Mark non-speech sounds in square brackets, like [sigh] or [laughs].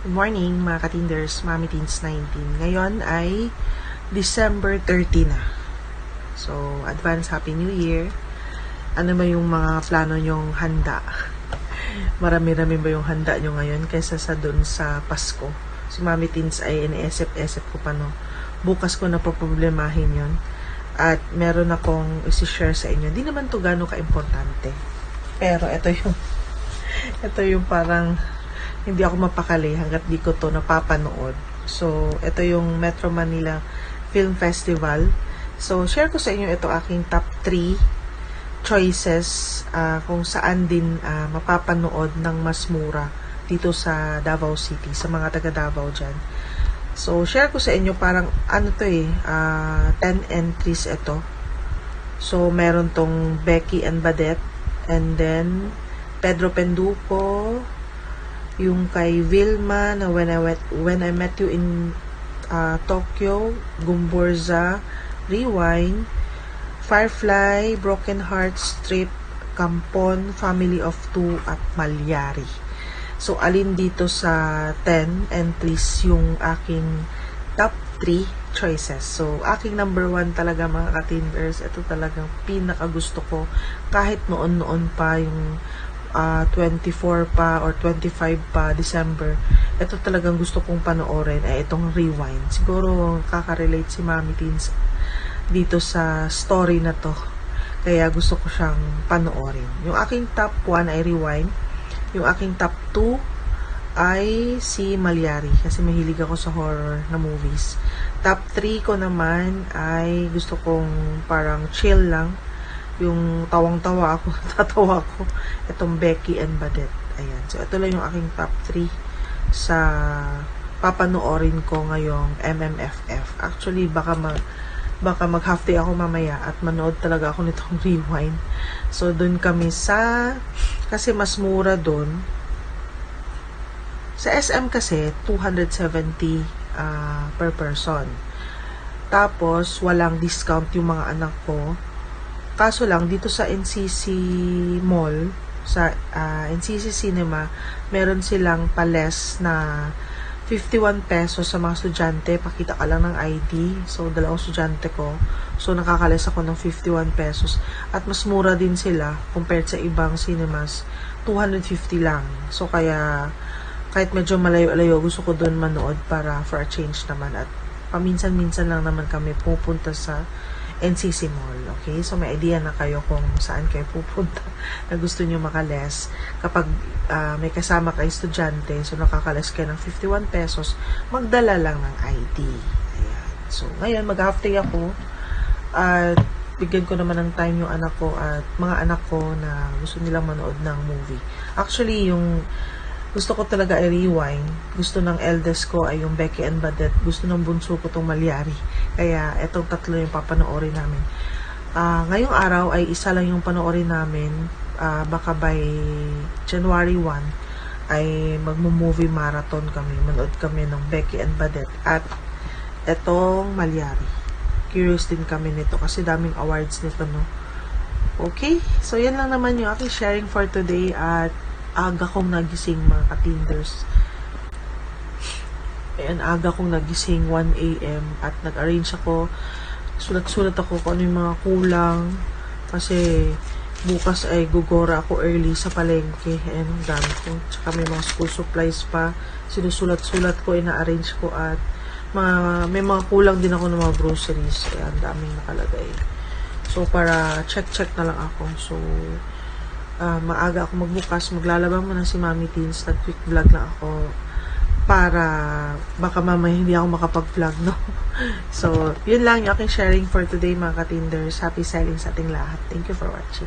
Good morning mga katinders, Mami Teens 19. Ngayon ay December 30 na. So, advance Happy New Year. Ano ba yung mga plano nyong handa? [laughs] Marami-rami ba yung handa nyo ngayon kaysa sa dun sa Pasko? Si Mami Teens ay iniesip-esip ko pa no. Bukas ko na problemahin yon At meron akong isi-share sa inyo. Di naman to gano'ng ka-importante. Pero ito yung [laughs] ito yung parang hindi ako mapakali hanggat di ko to napapanood. So, ito yung Metro Manila Film Festival. So, share ko sa inyo ito aking top 3 choices ah, kung saan din ah, mapapanood ng mas mura dito sa Davao City, sa mga taga Davao dyan. So, share ko sa inyo parang ano to eh, ah, 10 entries ito. So, meron tong Becky and Badet and then Pedro Penduko, yung kay Vilma na when I, went, when I Met You in uh, Tokyo, Gumborza, Rewind, Firefly, Broken Hearts, Strip, Kampon, Family of Two, at Malyari. So, alin dito sa 10 entries yung aking top 3 choices. So, aking number 1 talaga mga katinders, ito talagang pinaka gusto ko kahit noon-noon pa yung ah, 24 pa or 25 pa December, ito talagang gusto kong panoorin ay itong Rewind. Siguro kakarelate si Mami Teens dito sa story na to. Kaya gusto ko siyang panoorin. Yung aking top 1 ay Rewind. Yung aking top 2 ay si Malyari kasi mahilig ako sa horror na movies. Top 3 ko naman ay gusto kong parang chill lang yung tawang-tawa ako, [laughs] tatawa ako, itong Becky and Badet. Ayan. So, ito lang yung aking top 3 sa papanoorin ko ngayong MMFF. Actually, baka mag baka mag half ako mamaya at manood talaga ako nitong [laughs] rewind. So, dun kami sa kasi mas mura dun. Sa SM kasi 270 ah, per person. Tapos, walang discount yung mga anak ko. Kaso lang, dito sa NCC Mall, sa ah, NCC Cinema, meron silang pales na 51 pesos sa mga estudyante. Pakita ka lang ng ID. So, dalawang estudyante ko. So, nakakales ako ng 51 pesos. At mas mura din sila compared sa ibang cinemas. 250 lang. So, kaya kahit medyo malayo-layo, gusto ko doon manood para for a change naman. At paminsan-minsan lang naman kami pupunta sa NCC Mall. Okay? So, may idea na kayo kung saan kayo pupunta [laughs] na gusto nyo makales. Kapag ah, may kasama kayo estudyante, so nakakales kayo ng 51 pesos, magdala lang ng ID. Ayan. So, ngayon, mag-half day ako. At bigyan ko naman ng time yung anak ko at mga anak ko na gusto nilang manood ng movie. Actually, yung gusto ko talaga ay rewind. Gusto ng eldest ko ay yung Becky and Badet. Gusto ng bunso ko tong Malyari. Kaya etong tatlo yung papanoorin namin. Ah, ngayong araw ay isa lang yung panoorin namin. Ah, baka by January 1 ay magmo-movie marathon kami. Manood kami ng Becky and Badet. At etong Malyari. Curious din kami nito kasi daming awards nito, no? Okay, so yan lang naman yung aking sharing for today at aga kong nagising mga katinders. Ayan, aga kong nagising 1 a.m. at nag-arrange ako. Sulat-sulat ako kung ano yung mga kulang. Kasi bukas ay gugora ako early sa palengke and ang dami ko. Tsaka may mga school supplies pa. Sinusulat-sulat ko, ina-arrange ko at mga, may mga kulang din ako ng mga groceries. Kaya ang daming nakalagay. So para check-check na lang ako. So ah, maaga ako magbukas, maglalaba mo na si Mami Teens, nag-quick vlog lang ako para baka mamaya hindi ako makapag-vlog, no? [laughs] so, yun lang yung aking sharing for today mga katinders. Happy selling sa ating lahat. Thank you for watching.